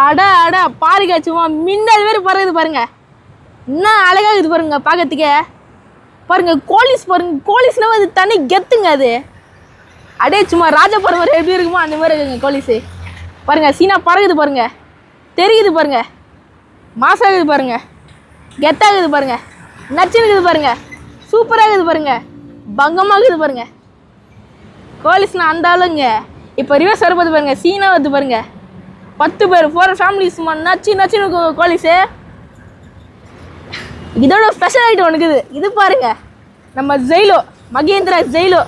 அட அட பாருங்க சும்மா மின்னல் வேறு பறகுது பாருங்க. என்ன அழகாக இருக்குது பாருங்க பார்க்கறதுக்கே. பாருங்க கோலிஸ் பாருங்க கோலிஸ்னா அது தனி கெத்துங்க அது. அடே சும்மா ராஜபரவர் எப்படி இருக்குமோ அந்த மாதிரி இருக்குங்க கோலிஸு பாருங்க சீனா பறகுது பாருங்க. தெரியுது பாருங்க. மாசாகுது பாருங்க. கெத்தாகுது பாருங்க. நச்சுனுக்குது பாருங்க. சூப்பராகுது பாருங்க. பங்கமாகுது பாருங்க. கோலிஸ்னா அந்த ஆளுங்க. இப்போ ரிவர்ஸ் வரும்போது பாருங்க சீனா வருது பாருங்க. பத்து பேர் போகிற ஃபேமிலிஸ் சும்மா நச்சு நச்சுன்னு கோழிஸு கோலிஸு இதோட ஸ்பெஷல் ஐட்டம் இருக்குது இது பாருங்க. நம்ம ஜெயிலோ மகேந்திரா ஜெயிலோ.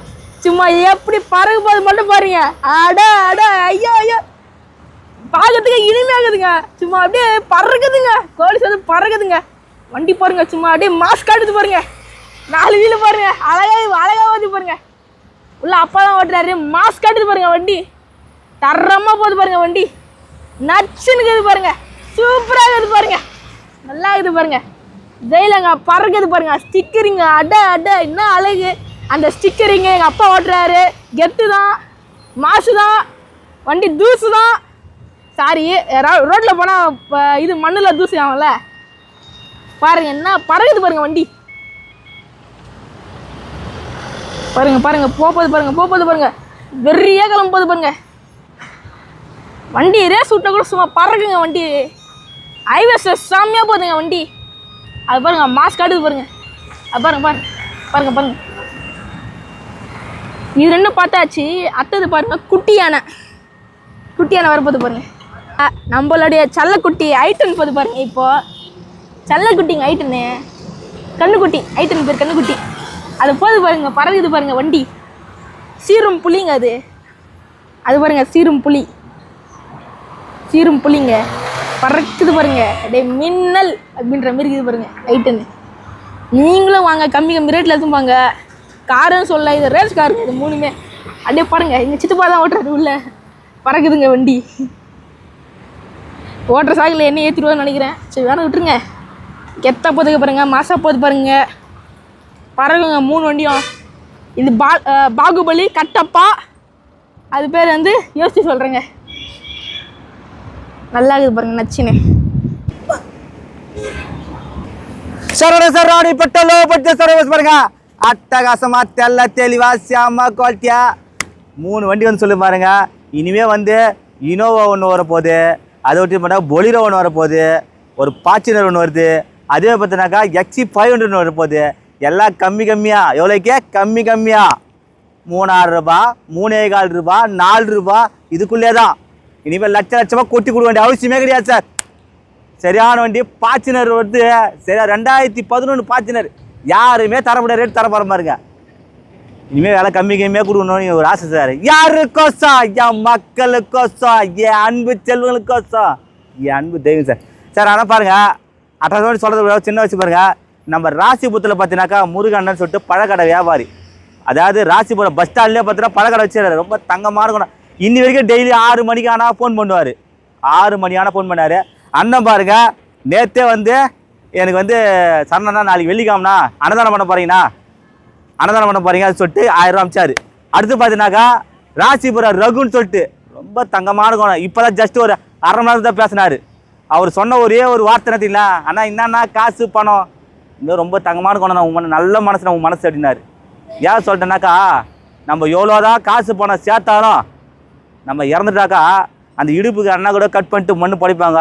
சும்மா எப்படி பறகு போது மட்டும் பாருங்க. அட அட ஐயோ ஐயோ. பார்க்கறதுக்கு இனிமையாகுதுங்க சும்மா அப்படியே பறக்குதுங்க. கோலிஸ் வந்து பறக்குதுங்க. வண்டி பாருங்க சும்மா அப்படியே மாஸ்க் காட்டுது பாருங்க. நாலு வீலு பாருங்க. அழகா அழகா ஓட்டி பாருங்க. உள்ள அப்பா தான் ஓட்டுறாரு. மாஸ்க் காட்டுது பாருங்க வண்டி. தரமா போகுது பாருங்க வண்டி. நச்சுன்னு இருக்குது பாருங்க. சூப்பராக இருக்குது பாருங்க. நல்லா இருக்குது பாருங்க. ஜெயிலங்க பறக்குது பாருங்க. ஸ்டிக்கரிங்க அட அட என்ன அழகு. அந்த ஸ்டிக்கரிங்க எங்கள் அப்பா ஓட்டுறாரு. கெத்து தான். மாசு தான். வண்டி தூசு தான். சாரி ரோட்டில் போனால் இது மண்ணில் தூசு ஆகும்ல. பாருங்க என்ன பறகுது பாருங்க வண்டி. பாருங்க பாருங்க போகுது பாருங்க போகுது பாருங்க. கிளம்பு கிளம்புது பாருங்க. வண்டி ரேஸ் விட்டா கூட சும்மா பறக்குங்க வண்டி. ஹைவேஸில் செம்மையாக போகுதுங்க வண்டி. அது பாருங்க மாஸ்க் காட்டுது பாருங்கள் அது பாருங்கள் பாருங்க பாருங்க பாருங்க. இது ரெண்டும் பார்த்தாச்சு. அடுத்தது பாருங்கள் குட்டி யானை. குட்டி யானை வரப்போது பாருங்கள் நம்மளுடைய செல்லக்குட்டி ஐட்டன் போது பாருங்க இப்போ. செல்லக்குட்டிங்க ஐட்டனு. கண்ணுக்குட்டி ஐட்டன் பேர் கண்ணுக்குட்டி அது போது பாருங்க பறகுது பாருங்க வண்டி. சீரும் புளிங்க அது. அது பாருங்க சீரும் புலி. சீரும் புள்ளிங்க. பறக்குது பாருங்க. அப்படியே மின்னல் அப்படின்ற மாதிரி இருக்குது பாருங்க ஐட்டனு நீங்களும் வாங்க கம்மி கம்மி ரேட்டில் எடுத்துப்பாங்க காருன்னு சொல்ல இது ரேஸ் காருங்க இது மூணுமே. அப்படியே பாருங்க எங்கள் சித்தப்பா தான் ஓட்டுறாரு உள்ள. பறக்குதுங்க வண்டி. ஓட்டுற சாக்கில் என்ன ஏற்றிடுவான்னு நினைக்கிறேன். சரி வேணால் விட்டுருங்க. கெத்த போதுக்கு பாருங்க மாசா போது பாருங்க. பறகுங்க மூணு வண்டியும். இது பா பாகுபலி கட்டப்பா. அது பேர் வந்து யோசிச்சு சொல்கிறேங்க நல்லா இருக்குது பாருங்க நச்சுன்னு. சரோட சரோடி பெட்ரோலோ பட்டு சர்வீஸ் பாருங்க. அட்டகாசமா தெல்ல தெளிவா சியாமா குவாலிட்டியா மூணு வண்டி வந்து சொல்லு பாருங்க. இனிமே வந்து இனோவா ஒன்று வரப்போகுது. அதை விட்டு பார்த்தா பொலிரோ ஒன்று வரப்போகுது. ஒரு பாச்சினர் ஒன்று வருது. அதே பார்த்தினாக்கா எக்ஸி ஃபைவ் ஹண்ட்ரட் வரப்போகுது. எல்லாம் கம்மி கம்மியாக எவ்வளோக்கே கம்மி கம்மியாக மூணாயிரம் ரூபாய் மூணே கால் ரூபா நாலு ரூபாய். இதுக்குள்ளே தான் இனிமேல் லட்ச லட்சமாக கொட்டி கொடுக்க வேண்டிய அவசியமே கிடையாது சார் சரியான வண்டி பாச்சினர் வந்து சரியா ரெண்டாயிரத்தி பதினொன்று பாச்சினர் யாருமே தர முடியாது ரேட் தர போகிற பாருங்க இனிமேல் வேலை கம்மி கம்மியாக கொடுக்கணும்னு ஒரு ஆசை சார் யாருக்கோசம் என் மக்களுக்கோசம் என் அன்பு செல்வங்களுக்கோசம் என் அன்பு தெய்வம் சார் சார் ஆனால் பாருங்க அட்டாவது சொல்கிறது சின்ன வச்சு பாருங்கள் நம்ம ராசிபுரத்தில் பார்த்தீங்கன்னாக்கா முருகண்ணன் சொல்லிட்டு பழக்கடை வியாபாரி அதாவது ராசிபுரம் பஸ் ஸ்டாண்ட்லேயே பார்த்தீங்கன்னா பழக்கடை வச்சிருக்காரு ரொம்ப தங்கமான குணம் இன்னி வரைக்கும் டெய்லி ஆறு மணிக்கு ஆனால் ஃபோன் பண்ணுவார். ஆறு மணி ஆனால் ஃபோன் பண்ணார். அண்ணன் பாருங்க நேற்றே வந்து எனக்கு வந்து சரணண்ணா நாளைக்கு வெள்ளிக்கிழமண்ணா அன்னதானம் பண்ண போகிறீங்கண்ணா அன்னதானம் பண்ண போகிறீங்க அது சொல்லிட்டு ஆயிரம் ரூபா அமிச்சார். அடுத்து பார்த்தீங்கன்னாக்கா ராசிபுரம் ரகுன்னு சொல்லிட்டு ரொம்ப தங்கமான குணம். இப்போ தான் ஜஸ்ட் ஒரு அரை மணி நேரம் தான் பேசினார். அவர் சொன்ன ஒரே ஒரு வார்த்தை பார்த்தீங்களா ஆனால் என்னன்னா காசு பணம். இன்னும் ரொம்ப தங்கமான குணம் நான் உன் மன- நல்ல மனசு உன் மனசு அப்படின்னாரு. ஏன் சொல்லிட்டேனாக்கா நம்ம எவ்வளோதான் காசு பணம் சேர்த்தாலும் நம்ம இறந்துட்டாக்கா அந்த இடுப்புக்கு அண்ணா கூட கட் பண்ணிட்டு மண்ணு படைப்பாங்க.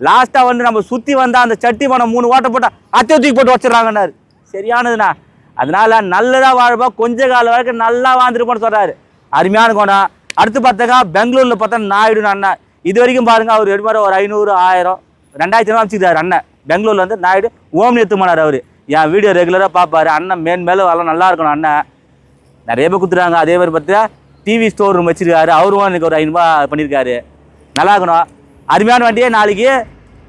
லாஸ்ட்டாக வந்து நம்ம சுற்றி வந்தால் அந்த சட்டி பணம் மூணு ஓட்டை போட்டால் அத்தை தூக்கி போட்டு வச்சிடறாங்கன்னாரு. சரியானதுண்ணா. அதனால் நல்லதாக வாழ்ப்பா கொஞ்ச கால வரைக்கும் நல்லா வாழ்ந்துருப்போம்னு சொல்கிறாரு அருமையான குணம் அடுத்து பார்த்தாக்கா பெங்களூரில் பார்த்தா நாயுடு அண்ணன் இது வரைக்கும் பாருங்க அவர் எடுப்பார் ஒரு ஐநூறு ஆயிரம் ரெண்டாயிரத்தி ரூபா வச்சுக்கிறாரு அண்ணன் பெங்களூரில் வந்து நாயுடு ஓம் எடுத்து போனார் அவர். என் வீடியோ ரெகுலராக பார்ப்பார். அண்ணன் மேன் மேலே வரலாம் நல்லா இருக்கணும் அண்ணன் நிறைய பேர் கொடுத்துட்டாங்க அதே மாதிரி பார்த்தா டிவி ஸ்டோர் ரூம் வச்சுருக்காரு. அவரும் எனக்கு ஒரு ஐநூறுபா பண்ணியிருக்காரு நல்லா இருக்கணும் அருமையான வண்டியே நாளைக்கு.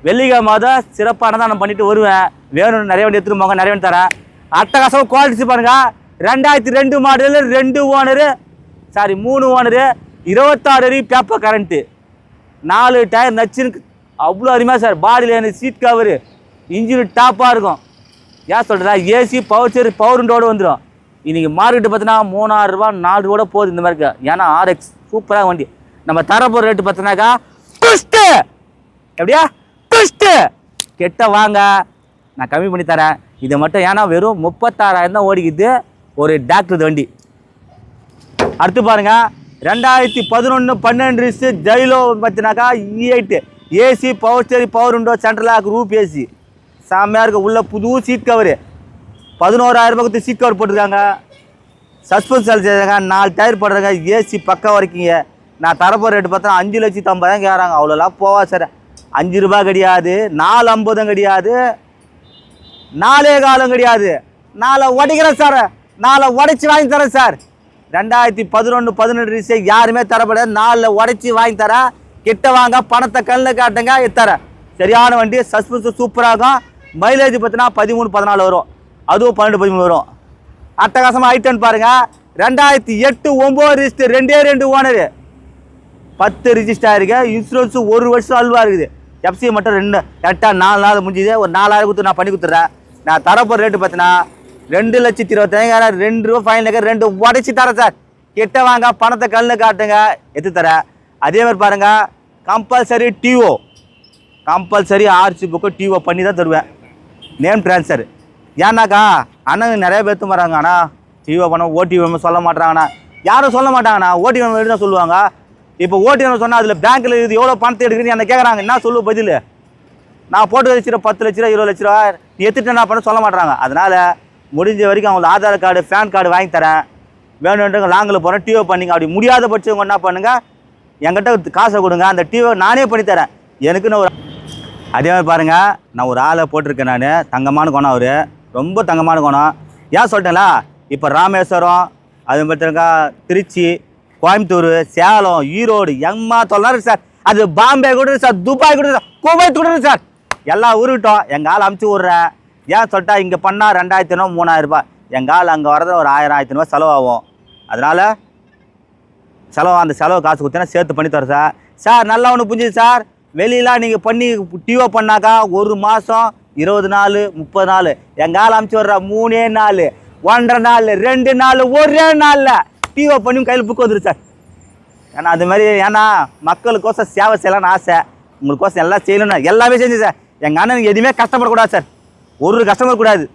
வெள்ளிக்கிழமை மாதம் சிறப்பானதாக நான் பண்ணிட்டு வருவேன். வேணும்னு நிறைய வண்டி எடுத்துட்டு போங்க நிறைய வண்டி தரேன். அட்டகாசம் குவாலிட்டி பாருங்க. ரெண்டாயிரத்தி ரெண்டு மாடலு ரெண்டு ஓனரு சாரி மூணு ஓனரு இருபத்தாறு அடி பேப்பர் கரண்ட்டு நாலு டயர் நச்சுன்னு அவ்வளோ அருமையாக சார். பாடியில் எனக்கு சீட் கவரு இன்ஜின் டாப்பாக இருக்கும். ஏன் சொல்கிறா ஏசி பவர் சேர் பவர் வந்துடும் இன்றைக்கி மார்க்கெட்டு பார்த்தீங்கன்னா மூணாயிரம் ரூபா நாலு ரூபா போகுது இந்த மாதிரி இருக்கு. ஏன்னா ஆர்எக்ஸ் சூப்பராக வண்டி. நம்ம தரப்போ ரேட்டு பார்த்தோன்னாக்கா ட்விஸ்ட்டு எப்படியா? டுஸ்ட்டு கெட்ட வாங்க. நான் கம்மி பண்ணி தரேன். இது மட்டும் ஏன்னா வெறும் முப்பத்தாறாயிரம் தான் ஓடிக்குது ஒரு டாக்டர் வண்டி. அடுத்து பாருங்க. ரெண்டாயிரத்தி பதினொன்று பன்னெண்டு ஜெயிலோ பார்த்தினாக்கா இஎட்டு ஏசி பவர் ஸ்டேரி பவர் உண்டோ சென்ட்ரல் லாக் ரூப் ஏசி செம்மையாக இருக்குது உள்ள புது சீட் கவரு பதினோராயிரம் பக்கத்து சீட் கவர் போட்டிருக்காங்க. சஸ்பென்ஸ் செய்கிறாங்க நாலு டயர் போடுறாங்க ஏசி பக்கம் வரைக்குங்க நான் தரப்போகிற ரேட்டு பார்த்தா அஞ்சு லட்சத்தி ஐம்பதாயிரம் கேட்குறாங்க அவ்வளோலாம் போவா சார். அஞ்சு ரூபாய் கிடையாது நாலு ஐம்பதும் கிடையாது நாலே காலம் கிடையாது. நாளை உடைக்கிறேன் சார். நாளை உடைச்சி வாங்கி தரேன் சார். ரெண்டாயிரத்தி பதினொன்று பதினெட்டு ரிசை யாருமே தரப்படாது நாளில் உடைச்சி வாங்கி தரேன். கிட்ட வாங்க பணத்தை கண்ணில் காட்டுங்க தரேன் சரியான வண்டி சஸ்பென்ஸ் சூப்பராகும் மைலேஜ் பார்த்தீங்கன்னா பதிமூணு பதினாலு வரும். அதுவும் பன்னெண்டு பதிமூணு வரும். அட்டகாசமாக ஐட்டன் பாருங்கள் ரெண்டாயிரத்தி எட்டு ஒம்பது ரிஜிஸ்டர் ரெண்டே ரெண்டு ஓனரு பத்து ரிஜிஸ்டர் ஆகிருக்கு இன்சூரன்ஸும் ஒரு வருஷம் அல்வா இருக்குது. எஃப்சி மட்டும் ரெண்டு கரெக்டாக நாலு நாள் முடிஞ்சுது. ஒரு நாலாயிரம் கொடுத்து நான் பண்ணி கொடுத்துட்றேன். நான் தரப்போகிற ரேட்டு பார்த்தீங்கன்னா ரெண்டு லட்சத்தி இருபத்தஞ்சாயிரம் ரெண்டு ரூபா ஃபைன் நகர் ரெண்டு உடச்சி தரேன் சார். கிட்ட வாங்க பணத்தை கல்லில் காட்டுங்க. எடுத்து தரேன். அதே மாதிரி பாருங்க compulsory TO compulsory RC book TO பண்ணி தான் தருவேன். நேம் ட்ரான்ஸ்ஃபர் ஏன்னாக்கா அண்ணங்க நிறைய பேர்த்து வராங்க அண்ணா டிஓ பண்ண வேணும் சொல்ல மாட்டாங்கண்ணா. யாரும் சொல்ல மாட்டாங்கண்ணா. ஓடிவி தான் சொல்லுவாங்க. இப்போ ஓடிவி சொன்னால் அதில் பேங்க்கில் இது எவ்வளோ பணத்தை எடுக்கிறீங்க என்ன கேட்குறாங்க என்ன சொல்லுவ பதில்? நான் போட்டு லட்ச பத்து லட்ச ரூபா இருபது லட்ச ரூபா நீ எடுத்துட்டு என்ன பண்ண சொல்ல மாட்டாங்க. அதனால் முடிஞ்ச வரைக்கும் அவங்களுக்கு ஆதார் கார்டு பேன் கார்டு வாங்கி தரேன். வேணுன்றவங்க லாங்கில் போகிறேன் டிஓ பண்ணிங்க. அப்படி முடியாத பட்சம் என்ன பண்ணுங்கள் என்கிட்ட காசை கொடுங்க. அந்த டிஓ நானே பண்ணித்தரேன் எனக்குன்னு ஒரு அதே மாதிரி பாருங்க. நான் ஒரு ஆளை போட்டிருக்கேன் நான். தங்கமான குணம் அவர். ரொம்ப தங்கமான குணம். ஏன் சொல்லிட்டேங்களா இப்போ ராமேஸ்வரம் அது பார்த்திருக்கா திருச்சி கோயம்புத்தூர் சேலம் ஈரோடு எம்மா சொல்லாரு சார். அது பாம்பே கூட சார் துபாய் கூட சார் குவைத் கூட இருக்கு சார். எல்லாம் ஊருக்கிட்டோம் எங்கள் ஆள் அமுச்சு விட்றேன் ஏன் சொல்லிட்டா இங்கே பண்ணால் ரெண்டாயிரத்தி ஐநூறு மூணாயிரம் ரூபாய். எங்கள் ஆள் அங்கே வரது ஒரு ஆயிரம் ஆயிரத்தி ரூபாய் செலவாகும். அதனால் செலவு அந்த செலவு காசு கொடுத்தேன்னா சேர்த்து பண்ணி தரேன் சார். சார் நல்லா ஒன்று புரிஞ்சுது சார். வெளியெலாம் நீங்கள் பண்ணி டிஓ பண்ணாக்கா ஒரு மாதம் இருபது நாள் முப்பது நாள் எங்கள் ஆள் அமுச்சு விட்ற மூணே நாள் ஒன்றரை நாள் ரெண்டு நாள் ஒரே நாளில் டிஓ பண்ணி கையில் புக் வந்துடும் சார். ஏன்னா அது மாதிரி ஏன்னா மக்களுக்கோசம் சேவை செய்யலாம்னு ஆசை. உங்களுக்கோசம் எல்லாம் செய்யணும்னா எல்லாமே செஞ்சு சார். எங்கள் அண்ணனுக்கு எதுவுமே கஷ்டப்படக்கூடாது சார். ஒரு கஷ்டமர் கூடாது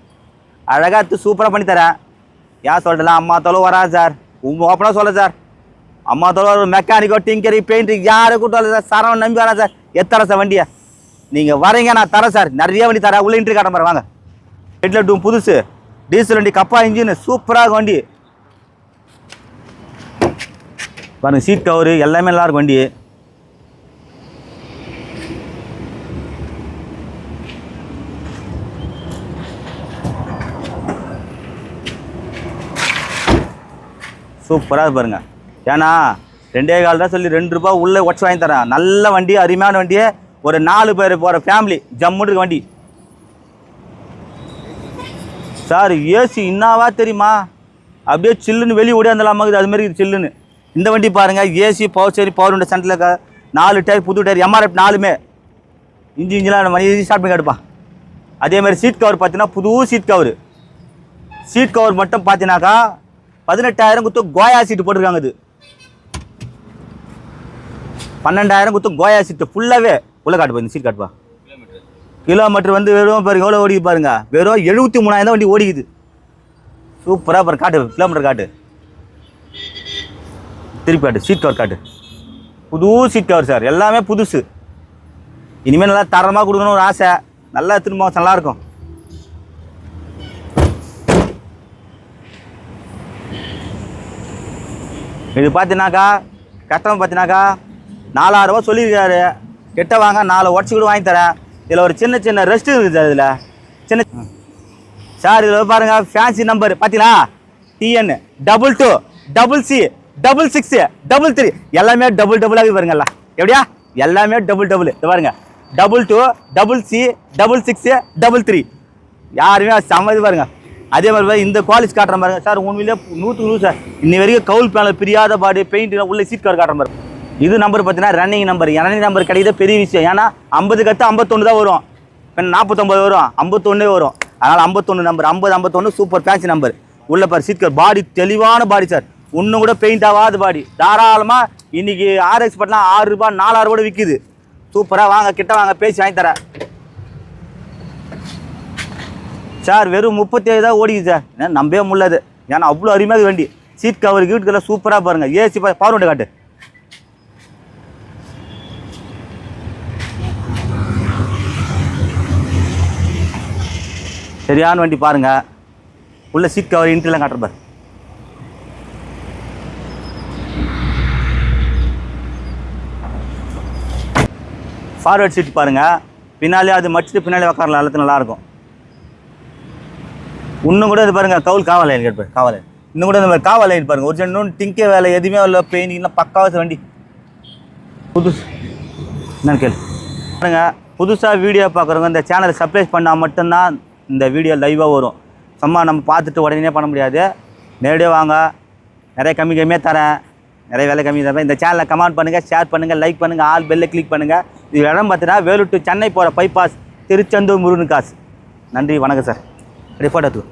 அழகாக எடுத்து சூப்பராக பண்ணி தரேன். ஏன் சொல்கிறேன் அம்மா தொலை வராது சார். உங்கள் ஓப்பனாக சொல்ல சார். அம்மா தொலை மெக்கானிக்கோ டிங்கரி பெயிண்ட் யாரை கூட்டம் சார் சரவன் நம்பி வரேன் சார். எத்தனை சார் வண்டியை? நீங்கள் வரீங்க நான் தரேன் சார். நிறைய வண்டி தரேன். உள்ள இன்ட்ரி காட்ட வாங்க. ஹெட்ல புதுசு. டீசல் வண்டி கப்பா இன்ஜின் சூப்பராக வண்டி. பாருங்க சீட் கவரு எல்லாமே நல்லா இருக்கும் வண்டி. சூப்பராக பாருங்க. ஏன்னா ரெண்டே கால் தான் சொல்லி ரெண்டு ரூபா உள்ளே உடச்சு வாங்கி தரேன். நல்ல வண்டி அருமையான வண்டியை. ஒரு நாலு பேர் போகிற ஃபேமிலி ஜம்முன்னு இருக்கு வண்டி. சார் ஏசி இன்னாவா தெரியுமா? அப்படியே சில்லுன்னு வெளியே ஓடியாந்தலாமா இருக்குது. அது மாதிரி இருக்குது சில்லுன்னு. இந்த வண்டி பாருங்கள் ஏசி பவர் சரி பவர் விண்டோ சென்டரில் நாலு டயர் புது டயர் எம்ஆர்எஃப் நாலுமே. இஞ்சி இஞ்சிலாம் மணி ஸ்டார்ட் பண்ணி எடுப்பான் அதே மாதிரி சீட் கவர் பார்த்தீங்கன்னா புது சீட் கவர் சீட் கவர் மட்டும் பார்த்தீங்கன்னாக்கா பதினெட்டாயிரம் குத்து கோயா சீட்டு போட்டிருக்காங்க இது. பன்னெண்டாயிரம் குத்து கோயா சீட்டு ஃபுல்லாகவே உள்ள காட்டுப்பா இந்த சீட் காட்டுப்பா கிலோமீட்டர். வந்து வெறும் பாருங்க எவ்வளோ ஓடி பாருங்க. வெறும் எழுபத்தி மூணாயிரம் தான் வண்டி ஓடிக்குது. சூப்பராக பாரு காட்டு கிலோமீட்டர் காட்டு. திருப்பி காட்டு சீட் கவர் காட்டு. புது சீட் கவர் சார் எல்லாமே புதுசு. இனிமேல் நல்லா தரமாக கொடுக்கணும்னு ஒரு ஆசை. நல்லா திரும்ப நல்லா இருக்கும். இது பார்த்தீங்கன்னாக்கா கஸ்டமர் பார்த்தீங்கன்னாக்கா நாலாயிரம் ரூபாய் சொல்லியிருக்காரு கிட்ட வாங்க நாலு உடச்சி கூட வாங்கி தரேன். இதில் ஒரு சின்ன சின்ன ரெஸ்ட் இருக்குது அதில். சின்ன சார் இதில் பாருங்க ஃபேன்சி நம்பர் பார்த்தீங்களா TN double two double C double six double three எல்லாமே டபுள் டபுளாக பாருங்கல்ல எப்படியா? எல்லாமே டபுள் டபுள் இது பாருங்க. Double two double C double six double three யாருமே செம்ம பாருங்க. அதே மாதிரி இந்த காலேஜ் காட்டுற பாருங்க. சார் உண்மையிலே நூற்று நூறு சார். இன்னி வரைக்கும் கவுல் பேனல் பிரியாத பாடி பெயிண்ட் உள்ள சீட் கார் காட்டுற பாருங்க இது நம்பர் பார்த்தீங்கன்னா ரன்னிங் நம்பர் ரன்னிங் நம்பர் கிடைக்கிறது பெரிய விஷயம். ஏன்னா ஐம்பது கற்று ஐம்பத்தொன்று தான் வரும். இப்போ நாற்பத்தொம்பது வரும். ஐம்பத்தொன்னே வரும். அதனால் ஐம்பத்தொன்று நம்பர் ஐம்பது ஐம்பத்தொன்று சூப்பர் ஃபேன்சி நம்பர் உள்ள பாரு சீட்கார் பாடி தெளிவான பாடி சார் இன்னும் கூட பெயிண்ட் ஆகாத பாடி தாராளமாக இன்றைக்கி ஆர்எக்ஸ் பண்ணலாம் ஆறு ரூபாய் நாலாயிரம் கூட விற்கிது சூப்பராக வாங்க கிட்ட வாங்க பேசி வாங்கி தரேன். சார் வெறும் முப்பத்தேழு தான் ஓடிக்குது சார் ஏன்னா நம்பவே முடியாது ஏன்னா அவ்வளோ அருமையாக வண்டி. சீட் கவர் கீட்டுக்கெல்லாம் சூப்பராக பாருங்கள் ஏசி பவர் காட்டு. சரியான வண்டி பாருங்கள் உள்ளே சீட் கவர் இன்ட்ரெலாம் காட்டுற பாரு. ஃபார்வர்ட் சீட் பாருங்கள் பின்னாலே அது மடிச்சுட்டு பின்னாலே உட்காரலாம் எல்லாத்துக்கும் நல்லாயிருக்கும். இன்னும் கூட இது பாருங்கள் கவுல் காவல் லைன் கேட்டு காவல் லைன் இன்னும் கூட இந்த மாதிரி காவல் லைன் பாருங்கள் ஒரு இன்னும் டிங்கே வேலை எதுவுமே இல்லை பெயிண்டிங்லாம் பக்காவாக வண்டி. புதுசு. என்னன்னு கேள்வி பாருங்கள் புதுசாக வீடியோ பார்க்குறவங்க இந்த சேனலை சப்ஸ்கிரைப் பண்ணால் மட்டும்தான் இந்த வீடியோ லைவாக வரும். சும்மா நம்ம பார்த்துட்டு உடனே பண்ண முடியாது. நேரடியாக வாங்க. நிறைய கம்மி கம்மியாக தரேன். நிறைய வேலை கம்மி தரேன். இந்த சேனலை கமெண்ட் பண்ணுங்கள் ஷேர் பண்ணுங்கள் லைக் பண்ணுங்கள் ஆல் பெல்லை கிளிக் பண்ணுங்கள் இது இடம் பார்த்தீங்கன்னா வேலூர் டு சென்னை போகிற பைபாஸ் திருச்செந்தூர் முருகன் காசு. நன்றி வணக்கம் சார் ரிப்போர்ட் தூ